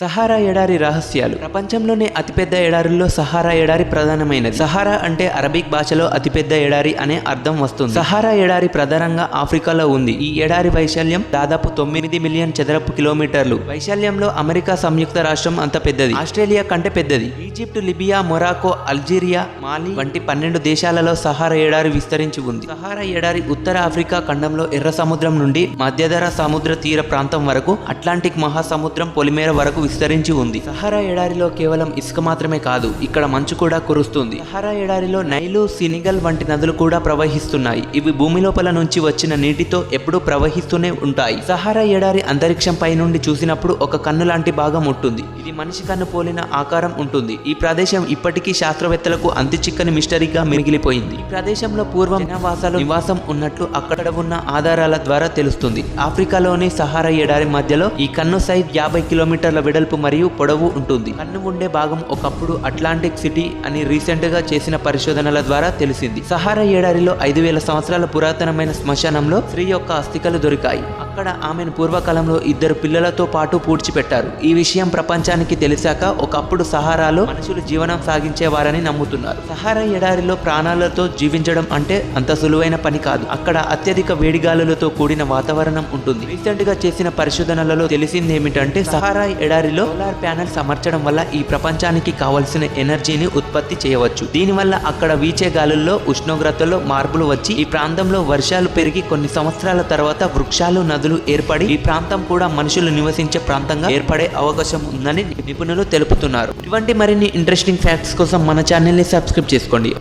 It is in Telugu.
సహారా ఎడారి రహస్యాలు. ప్రపంచంలోనే అతిపెద్ద ఎడారుల్లో సహారా ఎడారి ప్రధానమైనది. సహారా అంటే అరబిక్ భాషలో అతిపెద్ద ఎడారి అనే అర్థం వస్తుంది. సహారా ఎడారి ప్రధానంగా ఆఫ్రికాలో ఉంది. ఈ ఎడారి వైశాల్యం దాదాపు తొమ్మిది మిలియన్ చదరపు కిలోమీటర్లు. వైశాల్యంలో అమెరికా సంయుక్త రాష్ట్రం అంత పెద్దది. ఆస్ట్రేలియా కంటే పెద్దది. Egypt Libya Morocco Algeria Mali వంటి పన్నెండు దేశాలలో సహారా ఎడారి విస్తరించి ఉంది. సహారా ఎడారి ఉత్తర ఆఫ్రికా ఖండంలో ఎర్ర సముద్రం నుండి మధ్యధర సముద్ర తీర ప్రాంతం వరకు అట్లాంటిక్ మహాసముద్రం పొలిమేర వరకు విస్తరించి ఉంది. సహారా ఎడారిలో కేవలం ఇసుక మాత్రమే కాదు ఇక్కడ మంచు కూడా కురుస్తుంది. సహారా ఎడారిలో నైలు సినిగల్ వంటి నదులు కూడా ప్రవహిస్తున్నాయి. ఇవి భూమి లోపల నుంచి వచ్చిన నీటితో ఎప్పుడూ ప్రవహిస్తూనే ఉంటాయి. సహారా ఎడారి అంతరిక్షం పై నుండి చూసినప్పుడు ఒక కన్ను లాంటి భాగం ఉంటుంది ఇది మనిషి కన్ను పోలిన ఆకారం ఉంటుంది. ఈ ప్రదేశం ఇప్పటికీ శాస్త్రవేత్తలకు అంతి చిక్కని మిస్టరీగా మిగిలిపోయింది. ఈ ప్రదేశంలో పూర్వం జనవాసాలు నివాసం ఉన్నట్లు అక్కడ ఉన్న ఆధారాల ద్వారా తెలుస్తుంది. ఆఫ్రికాలోని సహారా ఎడారి మధ్యలో ఈ కన్ను సైజ్ యాభై కిలోమీటర్ల వెడల్పు మరియు పొడవు ఉంటుంది. కన్ను ఉండే భాగం ఒకప్పుడు అట్లాంటిక్ సిటీ అని రీసెంట్గా చేసిన పరిశోధనల ద్వారా తెలిసింది. సహారా ఎడారిలో ఐదు వేల సంవత్సరాల పురాతనమైన శ్మశానంలో స్త్రీ యొక్క అస్థికలు దొరికాయి. అక్కడ ఆమెను పూర్వకాలంలో ఇద్దరు పిల్లలతో పాటు పూడ్చిపెట్టారు. ఈ విషయం ప్రపంచానికి తెలిసాక ఒకప్పుడు సహారాలో మనుషులు జీవనం సాగించేవారని నమ్ముతున్నారు. సహారా ఎడారిలో ప్రాణాలతో జీవించడం అంటే అంత సులువైన పని కాదు. అక్కడ అత్యధిక వేడిగాలులతో కూడిన వాతావరణం ఉంటుంది. రీసెంట్గా చేసిన పరిశోధనలలో తెలిసింది ఏమిటంటే సహారా ఎడారిలో సోలార్ ప్యానెల్స్ అమర్చడం వల్ల ఈ ప్రపంచానికి కావలసిన ఎనర్జీని ఉత్పత్తి చేయవచ్చు. దీనివల్ల అక్కడ వీచే గాలుల్లో ఉష్ణోగ్రతలో మార్పులు వచ్చి ఈ ప్రాంతంలో వర్షాలు పెరిగి కొన్ని సంవత్సరాల తర్వాత వృక్షాలు నదులు ఏర్పడి ఈ ప్రాంతం కూడా మనుషులు నివసించే ప్రాంతంగా ఏర్పడే అవకాశం ఉందని నిపుణులు తెలుపుతున్నారు. ఇటువంటి మరిన్ని ఇంట్రెస్టింగ్ ఫ్యాక్ట్స్ కోసం మన ఛానల్ని సబ్స్క్రైబ్ చేసుకోండి.